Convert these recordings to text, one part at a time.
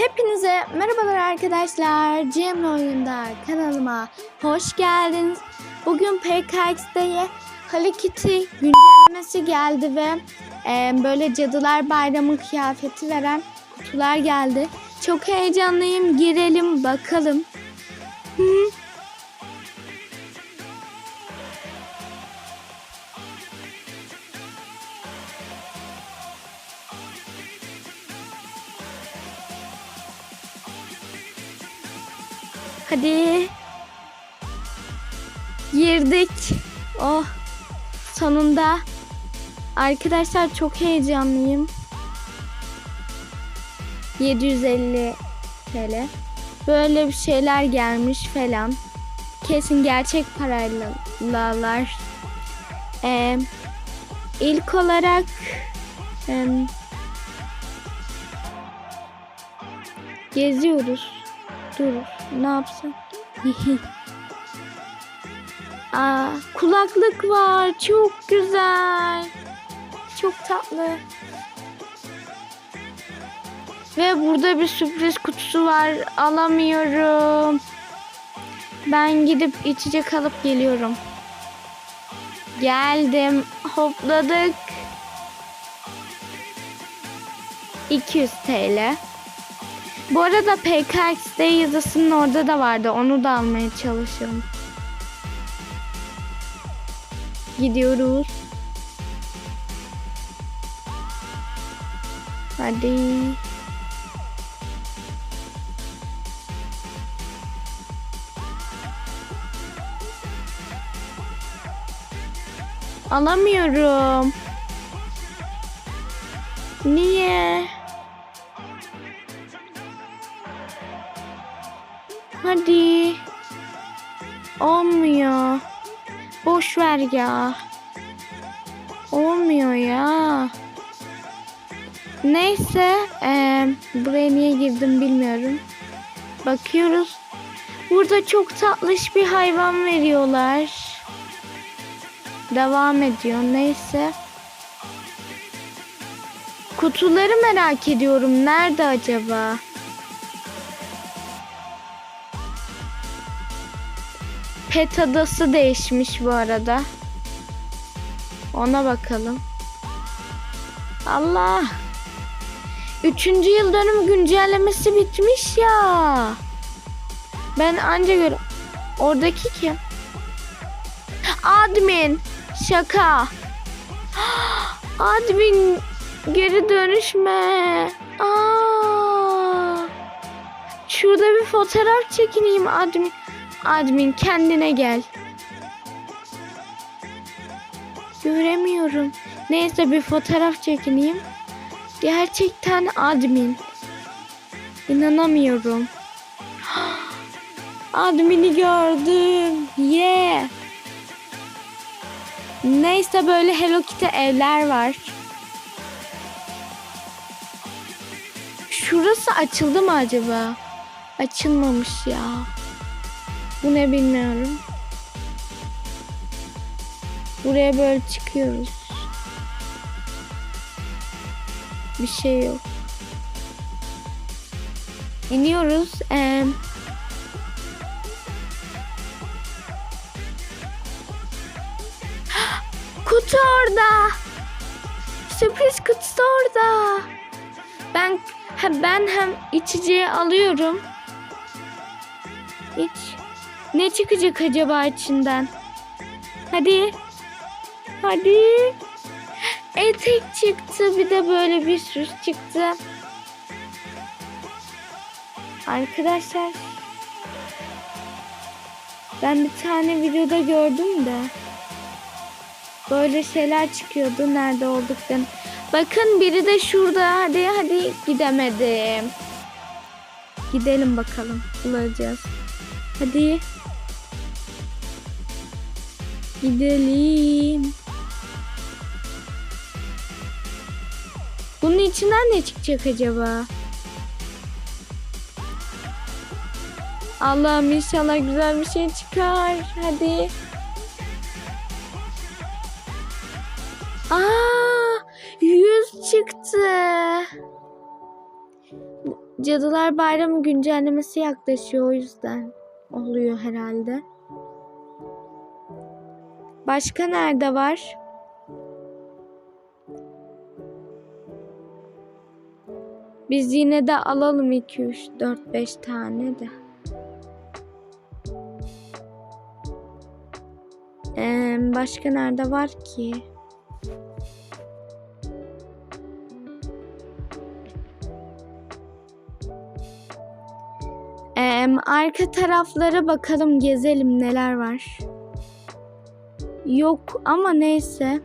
Hepinize merhabalar arkadaşlar. Cemre Oyunda kanalıma hoş geldiniz. Bugün PKX'de Hello Kitty güncellemesi geldi ve e, böyle Cadılar Bayramı kıyafeti veren kutular geldi. Çok heyecanlıyım. Girelim bakalım. Hı. Hadi. Girdik. Oh. Sonunda. Arkadaşlar çok heyecanlıyım. 750 TL. Böyle bir şeyler gelmiş falan. Kesin gerçek paraylalar. Ee, ilk olarak em, geziyoruz. Dur ne yapsam? Aa, kulaklık var. Çok güzel. Çok tatlı. Ve burada bir sürpriz kutusu var. Alamıyorum. Ben gidip içecek alıp geliyorum. Geldim. Hopladık. 200 TL. Bu arada PKX'de yazısının orada da vardı. Onu da almaya çalışıyorum. Gidiyoruz. Hadi. Alamıyorum. Niye? Hadi. Olmuyor. Boş ver ya. Olmuyor ya. Neyse. eee, buraya niye girdim bilmiyorum. Bakıyoruz. Burada çok tatlış bir hayvan veriyorlar. Devam ediyor. Neyse. Kutuları merak ediyorum. Nerede acaba? Pet adası değişmiş bu arada. Ona bakalım. Allah. Üçüncü yıl dönüm güncellemesi bitmiş ya. Ben anca gör... Oradaki kim? Admin. Şaka. Admin geri dönüşme. Aa. Şurada bir fotoğraf çekineyim admin. Admin kendine gel. Göremiyorum. Neyse bir fotoğraf çekineyim. Gerçekten admin. İnanamıyorum. Admin'i gördüm. Yeah. Neyse böyle Hello Kitty evler var. Şurası açıldı mı acaba? Açılmamış ya. Bu ne bilmiyorum. Buraya böyle çıkıyoruz. Bir şey yok. İniyoruz. Ee, kutu orada. Sürpriz kutusu orada. Ben ben hem içeceği alıyorum. İç. Ne çıkacak acaba içinden? Hadi. Hadi. Etek çıktı. Bir de böyle bir sürü çıktı. Arkadaşlar. Ben bir tane videoda gördüm de. Böyle şeyler çıkıyordu. Nerede olduklarını. Bakın biri de şurada. Hadi hadi gidemedim. Gidelim bakalım. Bulacağız. Hadi. Gidelim. Bunun içinden ne çıkacak acaba? Allah'ım inşallah güzel bir şey çıkar. Hadi. Aa, yüz çıktı. Cadılar Bayramı güncellemesi yaklaşıyor o yüzden oluyor herhalde. Başka nerede var? Biz yine de alalım 2 3 4 5 tane de. Ee, başka nerede var ki? Ee, arka taraflara bakalım gezelim neler var. Yok ama neyse.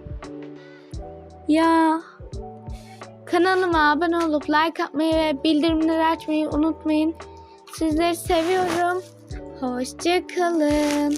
Ya kanalıma abone olup like atmayı ve bildirimleri açmayı unutmayın. Sizleri seviyorum. Hoşçakalın.